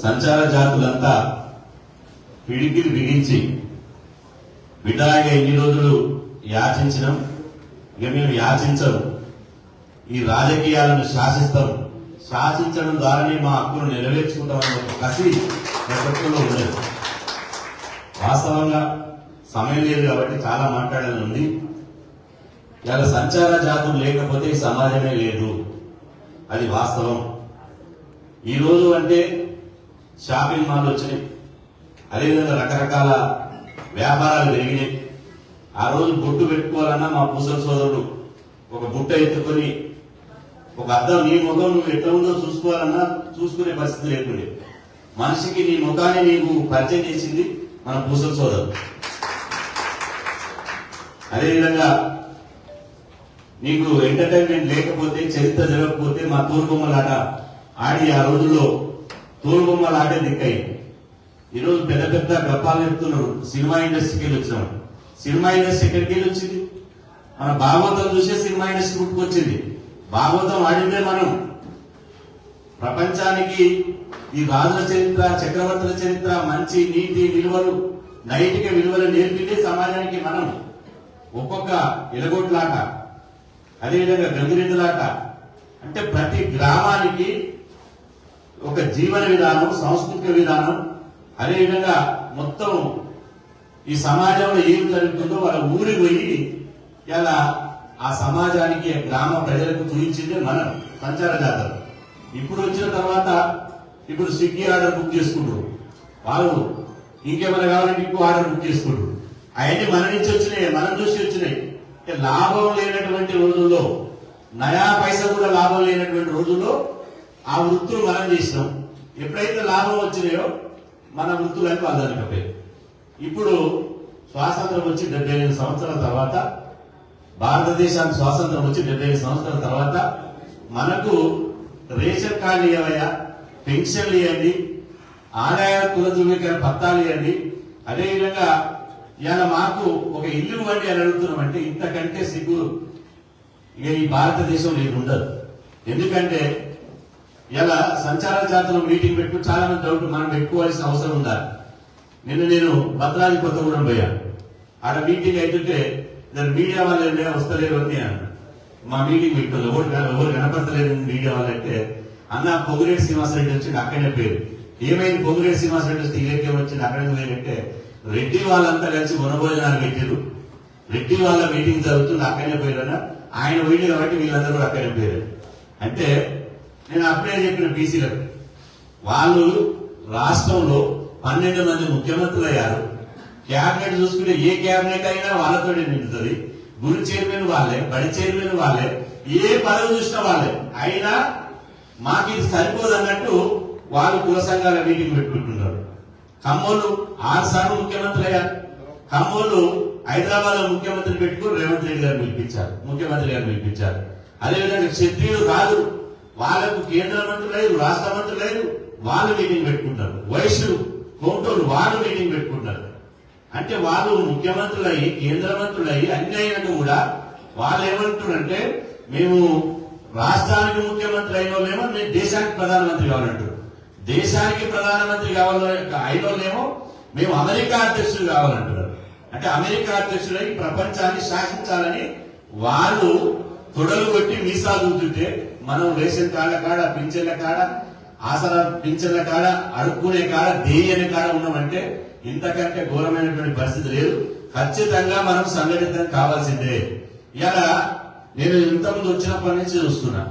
సంచార జాతులంతా పిడికిలు బిగించి బిడ్డాగా ఎన్ని రోజులు యాచించినాం ఇక మేము యాచించం ఈ రాజకీయాలను శాసిస్తాం. శాసించడం ద్వారానే మా హక్కును నెరవేర్చుకుంటామని ఒక కసి ప్రపంచంలో ఉండదు వాస్తవంగా సమయం లేదు కాబట్టి చాలా మాట్లాడాలని ఉంది. ఇలా సంచార జాతులు లేకపోతే ఈ సమాజమే లేదు. అది వాస్తవం. ఈ రోజు అంటే షాపింగ్ మాల్ వచ్చినాయి. అదేవిధంగా రకరకాల వ్యాపారాలు పెరిగినాయి. ఆ రోజు బొట్టు పెట్టుకోవాలన్నా మా పూసల సోదరుడు ఒక బుట్ట ఎత్తుకొని ఒక అర్థం నీ ముఖం నువ్వు ఎట్లా ఉందో చూసుకోవాలన్నా చూసుకునే పరిస్థితి లేకుండే. మనిషికి నీ ముఖాన్ని నీకు పరిచయం చేసింది మన పూసల సోదరుడు. అదేవిధంగా నీకు ఎంటర్టైన్మెంట్ లేకపోతే చరిత్ర జరగకపోతే మా తోలుబొమ్మలాట ఆడి ఆ రోజుల్లో తోలుబొమ్మలు ఆడే దిక్కయి ఈరోజు పెద్ద పెద్ద గప్పాలు చెప్తున్నారు. సినిమా ఇండస్ట్రీకి వెళ్ళి వచ్చినాం. సినిమా ఇండస్ట్రీ ఎక్కడికి వెళ్ళి వచ్చింది? మన భాగవతం చూసే సినిమా ఇండస్ట్రీ పుట్టుకొచ్చింది భాగవతం ఆడిందే మనం. ప్రపంచానికి ఈ రాజుల చరిత్ర చక్రవర్తుల చరిత్ర మంచి నీతి విలువలు నైతిక విలువలు నేర్పింది సమాజానికి మనం. ఒక్కొక్క ఎలగొట్లాట అదేవిధంగా గంగిరెద్దులాట. అంటే ప్రతి గ్రామానికి ఒక జీవన విధానం సాంస్కృతిక విధానం అదేవిధంగా మొత్తం ఈ సమాజంలో ఏం జరుగుతుందో వాళ్ళ ఊరికి పోయి ఇలా ఆ సమాజానికి గ్రామ ప్రజలకు చూపించింది మనం సంచార జాతర. ఇప్పుడు వచ్చిన తర్వాత ఇప్పుడు స్విగ్గీ ఆర్డర్ బుక్ చేసుకుంటారు. వాళ్ళు ఇంకేమైనా కావాలంటే ఇంకో ఆర్డర్ బుక్ చేసుకుంటారు. అవన్నీ మన నుంచి వచ్చినాయి మనం చూసి వచ్చినాయి. లాభం లేనటువంటి రోజుల్లో నయా పైసలు కూడా లాభం లేనటువంటి రోజుల్లో ఆ వృత్తులు మనం చేసినాం. ఎప్పుడైతే లాభం వచ్చినాయో మన వృత్తులని వాళ్ళు ఇప్పుడు స్వాతంత్రం వచ్చి డెబ్బై ఐదు సంవత్సరాల తర్వాత భారతదేశానికి స్వాతంత్రం వచ్చి డెబ్బై ఐదు సంవత్సరాల తర్వాత మనకు రేషన్ కార్డు ఇవ్వయా పెన్షన్లు ఇవ్వండి ఆదాయ కుల ధృవీకరణ పత్రాలు ఇవ్వండి అదేవిధంగా ఇవాళ మాకు ఒక ఇల్లు ఇవ్వండి అని అడుగుతున్నామంటే ఇంతకంటే సిగ్గు. ఇక ఈ భారతదేశం ఇది ఉండదు. ఎందుకంటే ఇలా సంచార జాతర మీటింగ్ పెట్టు చాలా మంది డౌట్ మనం పెట్టుకోవాల్సిన అవసరం ఉందా నిన్న నేను భద్రాద్రి కొత్తగూడెం పోయాను ఆడ మీటింగ్ అయితుంటే దాని మీడియా వాళ్ళు ఏమైనా వస్తలేరు అని మా మీటింగ్ పెట్టదు ఎవరు ఎవరు కనపడతలేదు మీడియా వాళ్ళంటే అన్న పొగురేటి శ్రీనివాసరెడ్డి వచ్చింది అక్కడనే పేరు. ఏమైంది పొగురేటి శ్రీనివాసరెడ్డి వస్తే ఇలాకేం వచ్చింది అక్కడే లేదంటే రెడ్డి వాళ్ళంతా కలిసి వనభోజనాలు పెట్టారు రెడ్డి వాళ్ళ మీటింగ్ జరుగుతుంది అక్కడే పోయారన్న ఆయన పోయింది కాబట్టి వీళ్ళందరూ కూడా అక్కడే పోయారు అంటే నేను అప్పుడే చెప్పిన బీసీలకు వాళ్ళు రాష్ట్రంలో పన్నెండు మంది ముఖ్యమంత్రులు అయ్యారు క్యాబినెట్ చూసుకుంటే ఏ క్యాబినెట్ అయినా వాళ్ళతోనే నిండుతుంది. గురి చైర్మన్ వాళ్ళే బడి చైర్మన్ వాళ్ళే ఏ పదవి చూసినా వాళ్ళే. అయినా మాకు ఇది సరిపోదు అన్నట్టు వాళ్ళు కుల సంఘాల మీటింగ్ పెట్టుకుంటున్నారు. ఖమ్మోళ్ళు ఆరు సార్లు ముఖ్యమంత్రి అయ్యారు ఖమ్మోళ్ళు హైదరాబాద్లో ముఖ్యమంత్రి పెట్టుకుని రేవంత్ రెడ్డి గారు పిలిపించారు. ముఖ్యమంత్రి గారు పిలిపించారు. అదేవిధంగా క్షత్రియులు కాదు. వాళ్ళకు కేంద్ర మంత్రి లేదు రాష్ట్ర మంత్రి లేదు వాళ్ళు మీటింగ్ పెట్టుకుంటారు. వైశ్యులు కోటోలు వాళ్ళు మీటింగ్ పెట్టుకుంటారు. అంటే వాళ్ళు ముఖ్యమంత్రులయ్యి కేంద్ర మంత్రులయ్యి అన్ని అయినాక కూడా వాళ్ళు ఏమంటున్నారంటే మేము రాష్ట్రానికి ముఖ్యమంత్రి అయిన వాళ్ళేమో మేము దేశానికి ప్రధానమంత్రి కావాలంటారు దేశానికి ప్రధానమంత్రి కావాలి అయిన వాళ్ళేమో మేము అమెరికా అధ్యక్షుడు కావాలంటున్నారు. అంటే అమెరికా అధ్యక్షుడై ప్రపంచాన్ని శాసించాలని వాళ్ళు తొడలు కొట్టి మీసాలు చూస్తుంటే మనం రేషన్ కార్డుల కాడ పింఛన్ల కాడ ఆసరా పింఛన్ల కాడ అడుక్కునే కాడ దేయని కాడ ఉన్నామంటే ఇంతకంటే ఘోరమైనటువంటి పరిస్థితి లేదు. ఖచ్చితంగా మనం సంఘటితం కావాల్సిందే. ఇలా నేను ఇంతకుముందు వచ్చినప్పటి నుంచి చూస్తున్నా.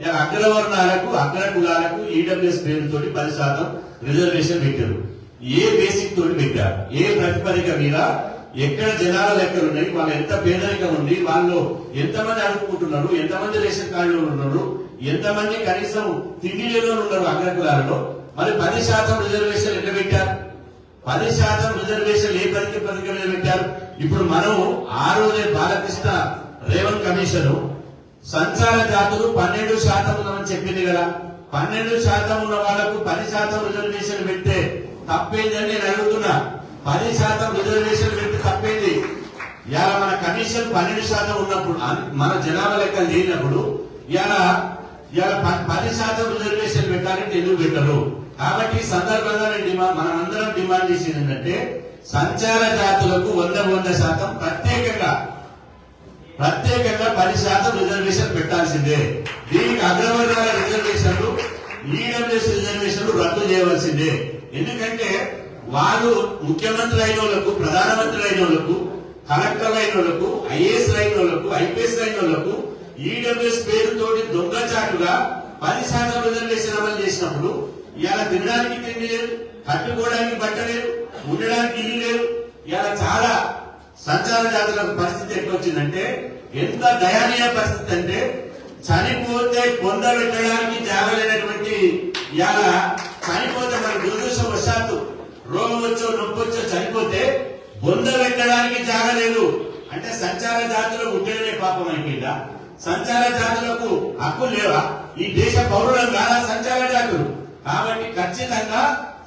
ఇలా అగ్రవర్ణాలకు అగ్ర కులాలకు ఈడబ్ల్యూఎస్ పేరుతోటి పది శాతం రిజర్వేషన్ పెట్టారు. ఏ బేసిక్ తోటి పెట్టారు? ఏ ప్రతిపదిక మీద ఎక్కడ జనాల లెక్కలు ఉన్నాయి వాళ్ళు ఎంత పేదరికం ఉంది వాళ్ళు ఎంతమంది అడుక్కుంటున్నారు ఎంతమంది రేషన్ కార్డులు ఉన్నారు ఎంతమంది కనీసం తిండి లేని ఉన్నారు అగ్రకులాలలో మరి పది శాతం రిజర్వేషన్ ఎట్లా పెట్టారు? పది శాతం రిజర్వేషన్ ఏ పనికి పదిక మీద పెట్టారు? ఇప్పుడు మనం ఆ రోజే బాలకృష్ణ రేవంత్ కమిషన్ సంచార జాతులు పన్నెండు శాతం అని చెప్పింది కదా. పన్నెండు శాతం ఉన్న వాళ్ళకు పది శాతం రిజర్వేషన్ పెడితే తప్పేందని నేను అడుగుతున్నా. పది శాతం రిజర్వేషన్ పెట్టి తప్పింది? ఇలా మన కమిషన్ పన్నెండు శాతం ఉన్నప్పుడు మన జనాభా లెక్క లేనప్పుడు ఇలా ఇలా పది శాతం రిజర్వేషన్ పెట్టాలంటే ఎందుకు పెట్టరు? కాబట్టి సందర్భంగా నేను డిమాండ్ మనం అందరం డిమాండ్ చేసేది ఏంటంటే సంచార జాతులకు వంద వంద శాతం ప్రత్యేకంగా ప్రత్యేకంగా పది శాతం రిజర్వేషన్ పెట్టాల్సిందే. దీనికి అగ్రవర్గాల రిజర్వేషన్లు ఈడబ్ల్యూఎస్ రిజర్వేషన్లు రద్దు చేయవలసిందే. ఎందుకంటే వాళ్ళు ముఖ్యమంత్రి అయిన వాళ్ళకు ప్రధానమంత్రి అయిన వాళ్ళకు కలెక్టర్ అయిన వాళ్ళకు ఐఏఎస్ అయిన వాళ్ళకు ఐపీఎస్ అయిన వాళ్ళకు ఈడబ్ల్యూఎస్ పేరుతోటి దొంగచాటుగా పది శాతం రిజర్వేషన్ అమలు చేసినప్పుడు ఇలా తినడానికి తిండి లేదు కట్టుకోవడానికి బట్ట లేదు ఉండడానికి ఇల్లు లేదు. ఇలా చాలా సంచార జాతుల పరిస్థితి ఎక్కొచ్చిందంటే ఎంత దయనీయ పరిస్థితి అంటే చనిపోతే పొంద పెట్టడానికి జాగలేనటువంటి ఇలా చనిపోతే మన దురదృష్టవశాత్తు రోగం వచ్చో నొప్పి వచ్చో చనిపోతే బొంద పెట్టడానికి జాగలేదు అంటే సంచార జాతులు ఉండడమే పాపం అయిపోయిందా? సంచార జాతులకు హక్కు లేవా? ఈ దేశ పౌరులం కాదా సంచార జాతులు? కాబట్టి ఖచ్చితంగా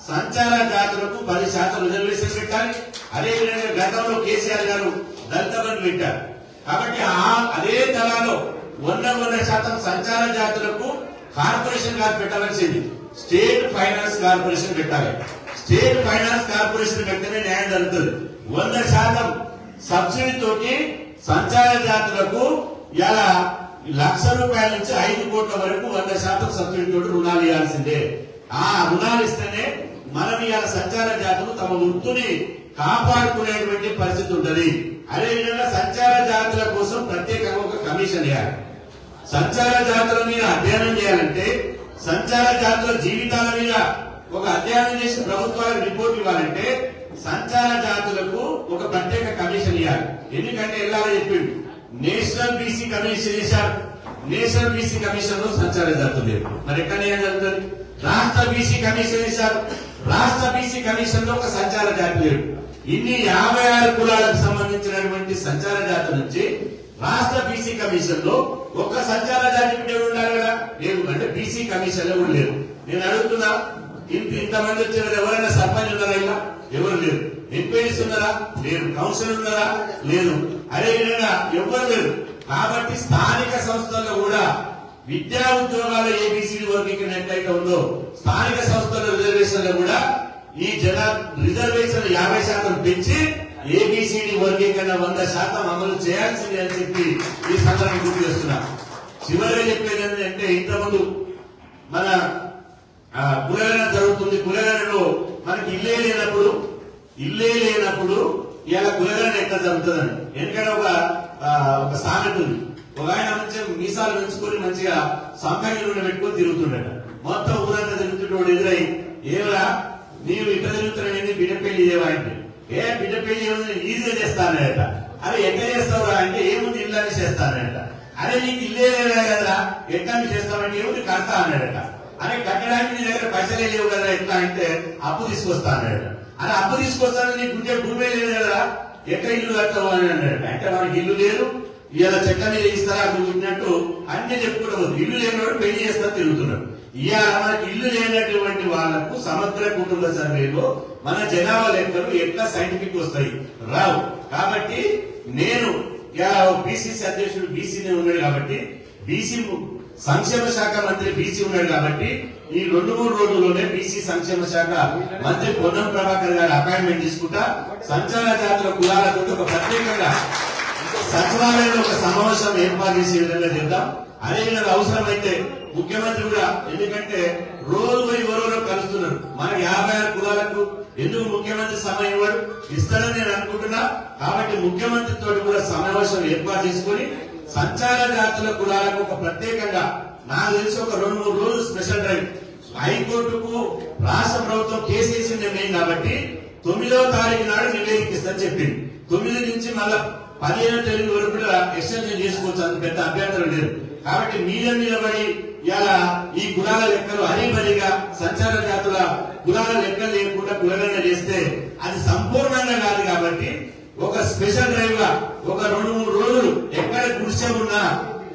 సంచార జాతులకు పది శాతం రిజర్వేషన్ పెట్టాలి. అదేవిధంగా గతంలో కేసీఆర్ గారు దళిత బంధు పెట్టారు. కాబట్టి ఆ అదే తరాలో వంద వంద శాతం సంచార జాతులకు కార్పొరేషన్ గారు పెట్టవలసింది. స్టేట్ ఫైనాన్స్ కార్పొరేషన్ పెట్టాలి స్టేట్ ఫైనాన్స్ కార్పొరేషన్ పెడితేనే న్యాయం జరుగుతుంది. వంద శాతం సబ్సిడీ తోటి సంచార జాతులకు ఇలా లక్ష రూపాయల నుంచి ఐదు కోట్ల వరకు వంద శాతం సబ్సిడీ తోటి రుణాలు ఇవ్వాల్సిందే. ఆ రుణాలు ఇస్తేనే మనం ఇవాళ సంచార జాతులు తమ వృత్తిని కాపాడుకునేటువంటి పరిస్థితి ఉంటుంది. అదేవిధంగా సంచార జాతుల కోసం ప్రత్యేకంగా ఒక కమిషన్ ఇవ్వాలి. సంచార జాతుల మీద అధ్యయనం చేయాలంటే సంచార జాతుల జీవితాల మీద ఒక అధ్యయనం చేసి ప్రభుత్వానికి రిపోర్ట్ ఇవ్వాలంటే సంచార జాతులకు ఒక ప్రత్యేక కమిషన్ ఇవ్వాలి. ఎందుకంటే వెళ్ళాలని చెప్పిండు నేషనల్ బీసీ కమిషన్ చేశారు. నేషనల్ బీసీ కమిషన్లో సంచార జాతులు లేవు. మరి ఎక్కడ ఏం జరుగుతుంది? రాష్ట్ర బీసీ కమిషన్ చేశారు. రాష్ట్ర బీసీ కమిషన్లో ఒక సంచార జాతి లేడు. ఇన్ని యాభై ఆరు కులాలకు సంబంధించినటువంటి సంచార జాతి నుంచి రాష్ట్ర బీసీ కమిషన్లో ఒక్క సంచార జాతి బిడ్డలు ఉండాలి కదా? లేదు అంటే బీసీ కమిషన్లో కూడా లేరు. నేను అడుగుతున్నా ఇంత ఇంతమంది వచ్చిన ఎవరైనా సర్పంచ్ ఉన్నారా ఇలా? ఎవరు లేరు. ఎంపీడీస్ ఉన్నారా? లేరు. కౌన్సిల్ ఉన్నారా? లేదు అదే విధంగా ఎవరు లేరు. కాబట్టి స్థానిక సంస్థల్లో కూడా విద్యా ఉద్యోగాల ఏబీసీ వర్గీకరణ ఎట్లయితే ఉందో స్థానిక సంస్థల రిజర్వేషన్లు కూడా ఈ జన రిజర్వేషన్ యాభై శాతం పెంచి ఏబిసిడి వర్గీకరణ వంద శాతం అమలు చేయాల్సిందే అని చెప్పి ఈ సందర్భం గుర్తు చేస్తున్నా. చివరిగా చెప్పేది అంటే ఇంతకుముందు మన ఆ, జరుగుతుంది. కులగణలో మనకి ఇల్లే లేనప్పుడు ఇల్లే లేనప్పుడు ఇలా కులగణ ఎట్లా జరుగుతుందని. ఎందుకంటే ఒక ఆ, ఒక సామెత ఉంది. ఒక ఆయన మంచిగా మీసాలు పెంచుకొని మంచిగా సంపంగి పెట్టుకొని తిరుగుతుండట. మొత్తం ఊరంతా తిరుగుతుంటే ఎదురై ఏమరా నీవు ఇట్లా బిడ్డ పెళ్ళి చేయవా ఏ బిడ్డ పెళ్ళి ఈజీగా చేస్తానట. అరే ఎట్లా చేస్తావురా అంటే ఏముంది ఇల్లు అని చేస్తానట. అరే నీకు ఇల్లే లేదా కదా ఎట్లా చేస్తామంటే చేస్తావంటే ఏముంది కడతా అన్నాడట. అరే కట్టడానికి నీ దగ్గర పైసలే లేవు కదా ఎట్లా అంటే అప్పు తీసుకొస్తా అన్నాడట అరే అప్పు తీసుకొస్తాను నీకు ఉంటే భూమే లేదు కదా ఎక్కడ ఇల్లు కట్టవు అని అన్నాడట. అంటే మనకి ఇల్లు లేదు ఇలా చెట్ల మీద ఇస్తారా నువ్వు ఉన్నట్టు అన్ని ఇల్లు లేనివాడు పెళ్ళి చేస్తా తిరుగుతున్నాడు. ఇవాళ మనకి ఇల్లు లేనటువంటి వాళ్ళకు సమగ్ర కుటుంబ సర్వేలో మన జనాభా లెక్కలు ఎట్లా సైంటిఫిక్ వస్తాయి? రావు. కాబట్టి నేను బీసీసీ అధ్యక్షుడు బీసీనే ఉన్నాడు కాబట్టి బీసీ సంక్షేమ శాఖ మంత్రి బీసీ ఉన్నాడు కాబట్టి ఈ రెండు మూడు రోజుల్లోనే బీసీ సంక్షేమ శాఖ మంత్రి పొన్నం ప్రభాకర్ గారు అపాయింట్మెంట్ తీసుకుంటా సంచార జాతుల కులాలతో ఒక ప్రత్యేకంగా సచివాలయంలో ఒక సమావేశం ఏర్పాటు చేసే విధంగా చేద్దాం. అదేవిధంగా అవసరమైతే ముఖ్యమంత్రి కూడా ఎందుకంటే రోజు ఎవరెవరో కలుస్తున్నారు. మన యాభై ఆరు కులాలకు ఎందుకు ముఖ్యమంత్రి సమయం ఇవ్వడు? ఇస్తాడని నేను అనుకుంటున్నా. కాబట్టి ముఖ్యమంత్రి తోటి కూడా సమావేశం ఏర్పాటు చేసుకొని సంచార జాతుల కులాలకు ఒక ప్రత్యేకంగా నాకు తెలిసి ఒక రెండు మూడు రోజులు స్పెషల్ డ్రైవ్. హైకోర్టుకు రాష్ట్ర ప్రభుత్వం కేసు వేసి నిర్ణయం కాబట్టి తొమ్మిదవ తారీఖు నాడు నివేదిక చెప్పింది. తొమ్మిది నుంచి మళ్ళా పదిహేను తేదీ వరకు కూడా ఎక్స్టెన్షన్ చేసుకోవచ్చు అంత పెద్ద అభ్యంతరం లేదు. కాబట్టి మీద నిలబడి ఇలా ఈ కులాల లెక్కలు హరిబరిగా సంచార జాతుల కులాల లెక్కలు లేకుండా కులగణన చేస్తే అది సంపూర్ణంగా కాదు కాబట్టి ఒక స్పెషల్ డ్రైవ్గా ఒక రెండు మూడు రోజులు ఎక్కడ గుడిసె ఉన్నా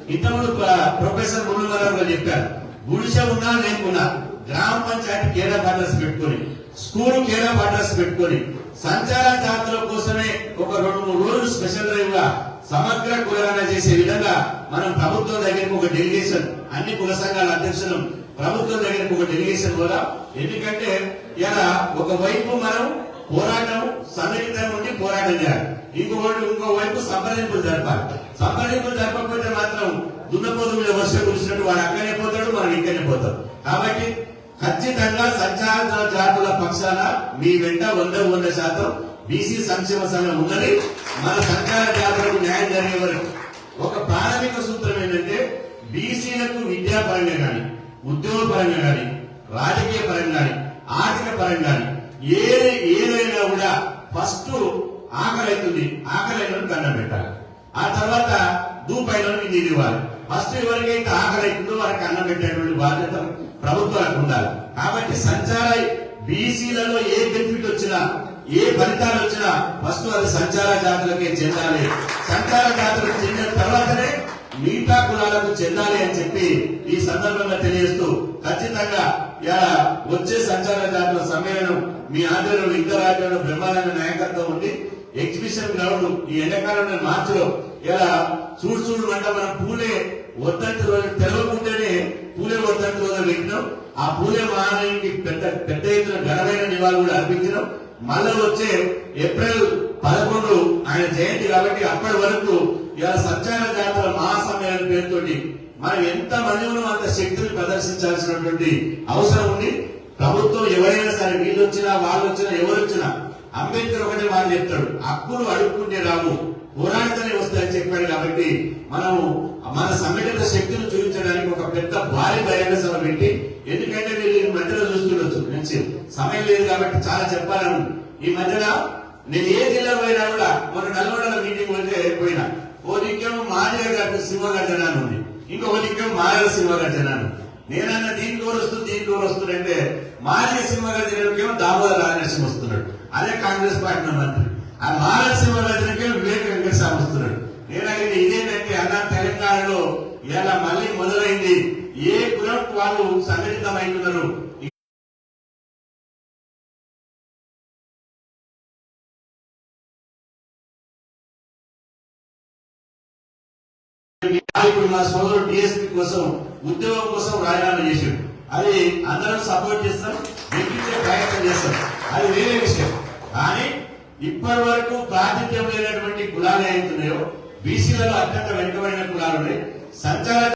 ఇంతకుముందు ప్రొఫెసర్ మునుమరావు గారు చెప్పారు గుడిసె ఉన్నా లేకున్నా గ్రామ పంచాయతీ కేరా అడ్రస్ పెట్టుకొని స్కూల్ కేరా అడ్రస్ పెట్టుకొని సంచార జాతుల కోసమే ఒక రెండు మూడు రోజులు స్పెషల్ డ్రైవ్గా సమగ్ర కులగణ చేసే విధంగా మనం ప్రభుత్వం దగ్గరకు ఒక డెలిగేషన్ అన్ని కుల సంఘాల అధ్యక్షులు ప్రభుత్వం దగ్గరకు ఒక డెలిగేషన్ కూడా. ఎందుకంటే ఇలా ఒకవైపు మనం పోరాటం సన్నిహితం ఉండి పోరాటం చేయాలి. ఇంకోటి ఇంకో వైపు సంప్రదింపులు జరపాలి. సంప్రదింపులు జరపకపోతే మాత్రం దున్నపోదు మీద వర్షం కురిసినట్టు వాడు అక్కడనే పోతాడు మనం ఇక్కడనే పోతాం. కాబట్టి ఖచ్చితంగా సంచార జాతుల పక్షాన మీ వెంట వంద వంద శాతం బీసీ సంక్షేమ సంఘం ఉన్నది. మన సంచార జాతులకు న్యాయం జరిగే వరకు. ఒక ప్రాథమిక సూత్రం ఏంటంటే బీసీలకు విద్యాపరంగా కానీ ఉద్యోగపరంగా కానీ రాజకీయ పరంగా కానీ ఆర్థిక పరంగా కానీ ఏ ఏదైనా కూడా ఫస్ట్ ఆకలి అవుతుంది. ఆకలి అయిన పెట్టాలి. ఆ తర్వాత దూపైన నీరు ఇవ్వాలి. ఫస్ట్ ఎవరికైతే ఆకలి అవుతుందో వారికి అన్నం పెట్టేటువంటి బాధ్యత ప్రభుత్వాలకు ఉండాలి. కాబట్టి సంచార బీసీలలో ఏ బెనిఫిట్ వచ్చినా ఏ ఫలితాలు వచ్చినా ఫస్ట్ అది సంచార జాతులకే చెందాలి. సంచార జాతులకు చెందిన తర్వాతనే మిగతా కులాలకు చెందాలి అని చెప్పి ఈ సందర్భంగా తెలియజేస్తూ ఖచ్చితంగా ఇలా వచ్చే సంచార జాతుల సమ్మేళనం మీ ఆధ్వర్యంలో ఇద్దరు ఆధ్వర్యంలో బ్రహ్మాండ నాయకత్వం ఉంది. ఎగ్జిబిషన్ గ్రౌండ్ ఈ ఎండాకాలంలో మార్చిలో ఇలా చూడు చూడు అంటే మనం పూలే వద్దంటి రోజు తెలవకుండానే పూలే వద్దంటి రోజు పెట్టినాం. ఆ పూలే మహారానికి పెద్ద పెద్ద ఎత్తున ఘనమైన నివాళులు కూడా అర్పించినాం. మళ్ళీ వచ్చే ఏప్రిల్ పదకొండు ఆయన జయంతి కాబట్టి అప్పటి వరకు ఇలా సంచార జాతర మహాసమ్మేళన పేరుతోటి మనం ఎంత మంది ఉన్నాం అంత శక్తిని ప్రదర్శించాల్సినటువంటి అవసరం ఉంది. ప్రభుత్వం ఎవరైనా సరే వీళ్ళు వచ్చినా వాళ్ళు వచ్చినా ఎవరు వచ్చినా అంబేద్కర్ ఒకటే వారు చెప్తాడు హక్కులు అడుక్కుంటే రాము పోరాడితేనే వస్తాయని చెప్పాడు కాబట్టి మనం మన సంఘటన శక్తిని చూపించడానికి ఒక పెద్ద భారీ బహిరంగ సభ పెట్టి ఎందుకంటే మీరు ఈ మధ్యలో చూస్తుండొచ్చు మంచి సమయం లేదు కాబట్టి చాలా చెప్పాలను. ఈ మధ్యలో నేను ఏ జిల్లా పోయినా కూడా మొన్న నల్గొండలో మీటింగ్ పోతే పోయినా ఓ నిత్యం మాదిగ గారి సింహగర్జన అని ఉంది ఇంకొక దిక్కేమో మాదిగ సింహగర్జన అని నేనన్న దీనికి ఎవరు వస్తుంది దీనికి ఎవరు వస్తుందంటే మాదిగ సింహగర్జనకేమో దామోదర రాజనరసింహ వస్తున్నాడు అదే కాంగ్రెస్ పార్టీ మంత్రి. ఆ మాదిగ వివేక వెంకటస్వామి వస్తున్నాడు. నేనైతే ఇదేంటంటే అన్న తెలంగాణలో ఇలా మళ్ళీ మొదలైంది. ఏ కులం వాళ్ళు సంఘటితమైతున్నారు ఇప్పుడు మా సోదరుడు డిఎస్పీ కోసం ఉద్యోగం కోసం రాజీనామా చేశాడు. అది అందరం సపోర్ట్ చేస్తాం గెలిపించే ప్రయత్నం చేస్తాం. అది వేరే విషయం. కానీ ఇప్పటి వరకు ప్రాతినిధ్యం లేనటువంటి కులాలు ఏవైతున్నాయో బీసీలలో అత్యంత వెనుకబడిన కులాలు ఉన్నాయి. సంచార